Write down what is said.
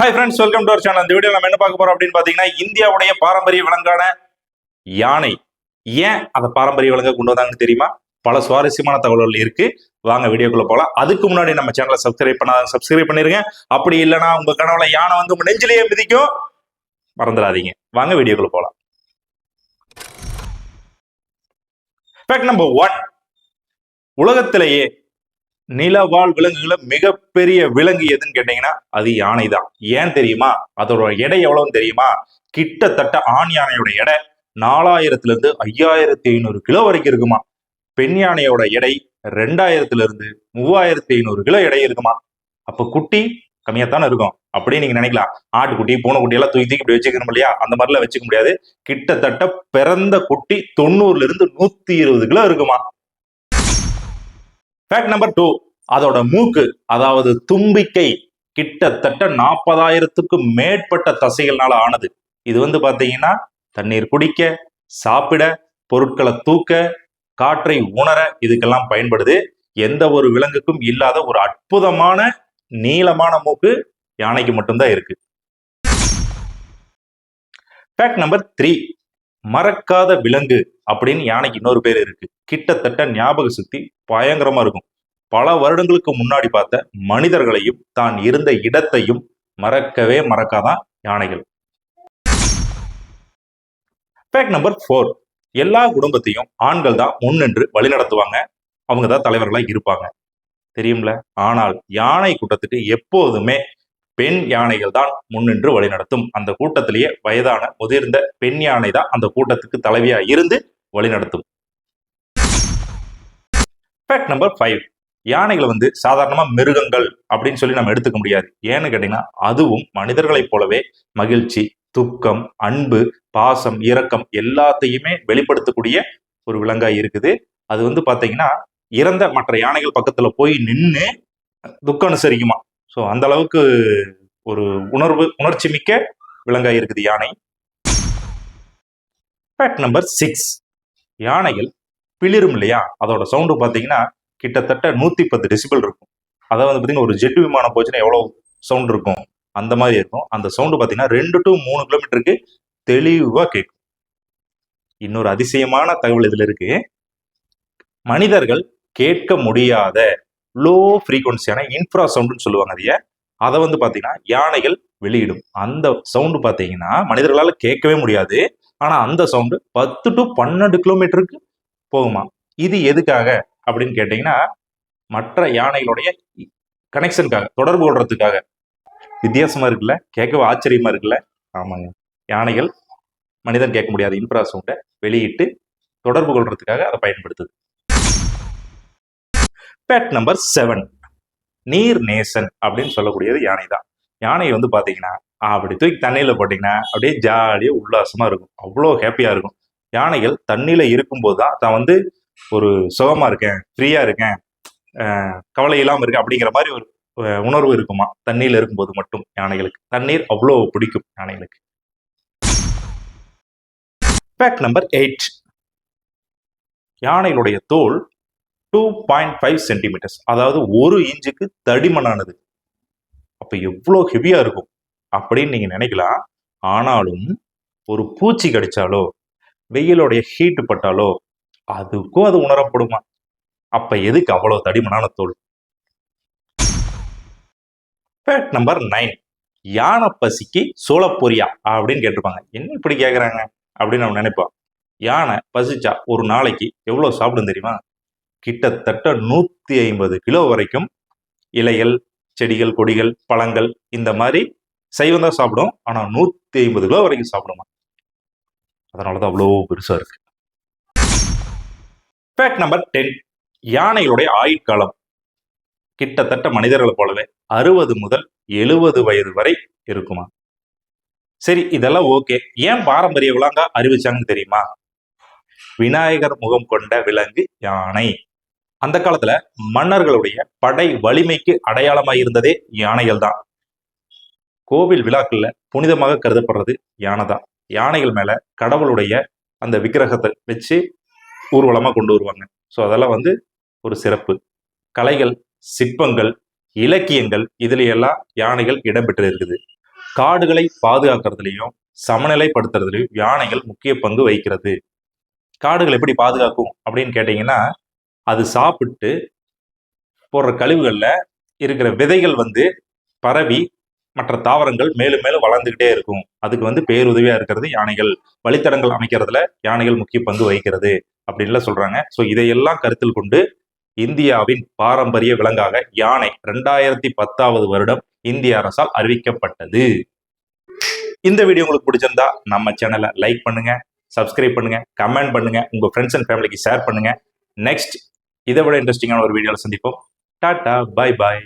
Hi friends welcome to our channel இந்த video நம்ம என்ன பார்க்க போறோம் அப்படின்னு பாத்தீங்கன்னா இந்தியாவுடைய பாரம்பரிய விலங்கான யானை. ஏன் அந்த பாரம்பரிய விலங்கை கொண்டு வந்தாங்கன்னு தெரியுமா? பல சுவாரஸ்யமான தகவல்கள் இருக்கு. வாங்க வீடியோக்குள்ள போகலாம் அதுக்கு முன்னாடி நம்ம சேனலை சப்ஸ்கிரைப் பண்ணாத சப்ஸ்கிரைப் பண்ணிருங்க. அப்படி இல்லைன்னா உங்க கனவுல யானை வந்து உங்க நெஞ்சிலேயே மிதிக்கும். மறந்துடாதீங்க. வாங்க வீடியோக்குள்ள போகலாம் ஃபேக்ட் நம்பர் ஒன் உலகத்திலேயே நிலவாழ் விலங்குகளை மிகப்பெரிய விலங்கு எதுன்னு கேட்டீங்கன்னா அது யானை தான் ஏன் தெரியுமா? அதோட எடை எவ்வளவுன்னு தெரியுமா? கிட்டத்தட்ட ஆண் யானையோட எடை நாலாயிரத்துல இருந்து ஐயாயிரத்தி ஐநூறு கிலோ வரைக்கும் இருக்குமா? பெண் யானையோட எடை ரெண்டாயிரத்துல இருந்து மூவாயிரத்தி ஐநூறு கிலோ எடை இருக்குமா? அப்ப குட்டி கம்மியாத்தானே இருக்கும். அப்படின்னு நீங்க நினைக்கலாம். ஆட்டுக்குட்டி பூனைக்குட்டி எல்லாம் தூக்கி தூக்கி இப்படி வச்சுக்கணும் இல்லையா? அந்த மாதிரிலாம் வச்சுக்க முடியாது. கிட்டத்தட்ட பிறந்த குட்டி தொண்ணூறுல இருந்து நூத்தி இருபது கிலோ இருக்குமா? ஃபேக்ட் நம்பர் டூ அதோட மூக்கு அதாவது தும்பிக்கை கிட்டத்தட்ட நாற்பதாயிரத்துக்கும் மேற்பட்ட தசைகள்னால ஆனது. இது வந்து பார்த்தீங்கன்னா தண்ணீர் குடிக்க சாப்பிட பொருட்களை தூக்க காற்றை உணர இதுக்கெல்லாம் பயன்படுது. எந்த ஒரு விலங்குக்கும் இல்லாத ஒரு அற்புதமான நீளமான மூக்கு யானைக்கு மட்டும்தான் இருக்கு. ஃபேக்ட் நம்பர் த்ரீ மறக்காத விலங்கு அப்படின்னு யானைக்கு இன்னொரு பேர் இருக்கு. கிட்டத்தட்ட ஞாபக சக்தி பயங்கரமா இருக்கும். பல வருடங்களுக்கு முன்னாடி பார்த்த மனிதர்களையும் தான் இருந்த இடத்தையும் மறக்கவே மறக்காதான் யானைகள். ஃபேக்ட் நம்பர் ஃபோர் எல்லா குடும்பத்தையும் ஆண்கள் தான் முன்னின்று வழிநடத்துவாங்க அவங்க தான் தலைவர்களாக இருப்பாங்க. தெரியும்ல? ஆனால் யானை கூட்டத்துக்கு எப்போதுமே பெண் யானைகள் தான் முன்னின்று வழிநடத்தும் அந்த கூட்டத்திலேயே வயதான முதிர்ந்த பெண் யானை தான் அந்த கூட்டத்துக்கு தலைவியா இருந்து வழிநடத்தும் ஃபேக்ட் நம்பர் ஃபைவ் யானைகளை வந்து சாதாரணமா மிருகங்கள் அப்படின்னு சொல்லி நம்ம எடுத்துக்க முடியாது. ஏன்னு கேட்டீங்கன்னா அதுவும் மனிதர்களைப் போலவே மகிழ்ச்சி துக்கம் அன்பு பாசம் இரக்கம் எல்லாத்தையுமே வெளிப்படுத்தக்கூடிய ஒரு விலங்காய் இருக்குது. அது வந்து பாத்தீங்கன்னா இறந்த மற்ற யானைகள் பக்கத்துல போய் நின்று துக்கம் அனுசரிக்குமா? ஸோ அந்த அளவுக்கு ஒரு உணர்வு உணர்ச்சி மிக்க விலங்காய் இருக்குது யானை. ஃபேக்ட் நம்பர் சிக்ஸ் யானைகள் பிளிரும் இல்லையா? அதோட சவுண்டு பார்த்தீங்கன்னா கிட்டத்தட்ட நூத்தி பத்து டெசிபிள் இருக்கும். அதாவது வந்து பார்த்தீங்கன்னா ஒரு ஜெட் விமானம் போச்சுன்னா எவ்வளோ சவுண்ட் இருக்கும்? அந்த மாதிரி இருக்கும். அந்த சவுண்டு பார்த்தீங்கன்னா ரெண்டு டு மூணு கிலோமீட்டருக்கு தெளிவாக கேட்கும். இன்னொரு அதிசயமான தகவல் இதுல இருக்கு. மனிதர்கள் கேட்க முடியாத லோ ஃப்ரீக்குவன்சியான இன்ஃப்ரா சவுண்டுன்னு சொல்லுவாங்க அதைய. அதை வந்து பார்த்தீங்கன்னா யானைகள் வெளியிடும். அந்த சவுண்டு பார்த்தீங்கன்னா மனிதர்களால் கேட்கவே முடியாது. ஆனால் அந்த சவுண்டு பத்து டு பன்னெண்டு கிலோமீட்டருக்கு போகுமா இது எதுக்காக? அப்படின்னு கேட்டிங்கன்னா மற்ற யானைகளுடைய கனெக்ஷனுக்காக தொடர்பு கொள்றதுக்காக. வித்தியாசமா இருக்குல்ல? கேட்கவே ஆச்சரியமா இருக்குல்ல? ஆமாங்க. யானைகள் மனிதன் கேட்க முடியாத இன்ஃப்ராசவுண்டை வெளியிட்டு தொடர்பு கொள்றதுக்காக அதை பயன்படுத்துது. பேட் நம்பர் செவன் நீர் நேசன் அப்படின்னு சொல்லக்கூடியது யானை தான். யானையை வந்து பார்த்தீங்கன்னா அப்படி தூக்கி தண்ணியில போட்டீங்கன்னா அப்படியே ஜாலியாக உல்லாசமாக இருக்கும். அவ்வளோ ஹாப்பியாக இருக்கும். யானைகள் தண்ணியில் இருக்கும்போது தான் தான் வந்து ஒரு சுகமா இருக்கேன் ஃப்ரீயா இருக்கேன் அஹ் கவலை இல்லாம இருக்கேன் அப்படிங்கிற மாதிரி ஒரு உணர்வு இருக்குமா? தண்ணியில இருக்கும்போது மட்டும் யானைகளுக்கு. தண்ணீர் அவ்வளோ பிடிக்கும் யானைகளுக்கு. ஃபேக்ட் நம்பர் எயிட் யானைகளுடைய தோல் டூ பாயிண்ட் ஃபைவ் சென்டிமீட்டர்ஸ் அதாவது ஒரு இன்ச்சுக்கு தடிமனானது. அப்ப எவ்வளோ ஹெவியா இருக்கும் அப்படின்னு நீங்க நினைக்கலாம். ஆனாலும் ஒரு பூச்சி கடிச்சாலோ வெயிலோடைய ஹீட் பட்டாலோ அதுக்கும் அது உணரப்படுமா? அப்ப எதுக்கு அவ்வளவு தடிமனான தோல்? ஃபேக்ட் நம்பர் நைன் யானை பசிக்கு சோளப்பொரியா அப்படின்னு கேட்டிருப்பாங்க. என்ன இப்படி கேட்குறாங்க அப்படின்னு நம்ம நினைப்போம். யானை பசிச்சா ஒரு நாளைக்கு எவ்வளோ சாப்பிடும் தெரியுமா? கிட்டத்தட்ட நூற்றி ஐம்பது கிலோ வரைக்கும் இலைகள் செடிகள் கொடிகள் பழங்கள் இந்த மாதிரி சைவம் தான் சாப்பிடும். ஆனால் நூற்றி ஐம்பது கிலோ வரைக்கும் சாப்பிடுமா? அதனால தான் அவ்வளோ பெருசாக இருக்கு. ஃபேக்ட் நம்பர் டென் யானைகளுடைய ஆயுட்காலம். கிட்டத்தட்ட மனிதர்களை போலவே அறுபது முதல் எழுபது வயது வரை இருக்குமா? சரி இதெல்லாம் ஓகே ஏன் பாரம்பரிய விலங்கா அறிவிச்சாங்கன்னு தெரியுமா? விநாயகர் முகம் கொண்ட விலங்கு யானை. அந்த காலத்துல மன்னர்களுடைய படை வலிமைக்கு அடையாளமா இருந்ததே யானைகள் தான். கோவில் விழாக்கள்ல புனிதமாக கருதப்படுறது யானை தான் யானைகள் மேல கடவுளுடைய அந்த விக்கிரகத்தை வச்சு ஊர்வலமாக கொண்டு வருவாங்க. ஸோ அதெல்லாம் வந்து ஒரு சிறப்பு. கலைகள் சிற்பங்கள் இலக்கியங்கள் இதுலையெல்லாம் யானைகள் இடம்பெற்று இருக்குது. காடுகளை பாதுகாக்கிறதுலையும் சமநிலைப்படுத்துறதுலையும் யானைகள் முக்கிய பங்கு வகிக்கிறது. காடுகள் எப்படி பாதுகாக்கும் அப்படின்னு கேட்டிங்கன்னா அது சாப்பிட்டு போடுற கழிவுகளில் இருக்கிற விதைகள் வந்து பரவி மற்ற தாவரங்கள் மேலும் மேலும் வளர்ந்துக்கிட்டே இருக்கும். அதுக்கு வந்து பேருதவியாக இருக்கிறது யானைகள். வழித்தடங்கள் அமைக்கிறதுல யானைகள் முக்கிய பங்கு வகிக்கிறது. அப்படின்லாம் சொல்றாங்க. ஸோ இதையெல்லாம் கருத்தில் கொண்டு இந்தியாவின் பாரம்பரிய விலங்காக யானை ரெண்டாயிரத்தி பத்தாவது வருடம் இந்திய அரசால் அறிவிக்கப்பட்டது. இந்த வீடியோ உங்களுக்கு பிடிச்சிருந்தா நம்ம சேனலை லைக் பண்ணுங்க சப்ஸ்கிரைப் பண்ணுங்க கமெண்ட் பண்ணுங்க உங்க ஃப்ரெண்ட்ஸ் அண்ட் ஃபேமிலிக்கு ஷேர் பண்ணுங்க. நெக்ஸ்ட் இதை விட இன்ட்ரெஸ்டிங்கான ஒரு வீடியோவில் சந்திப்போம். Tata bye bye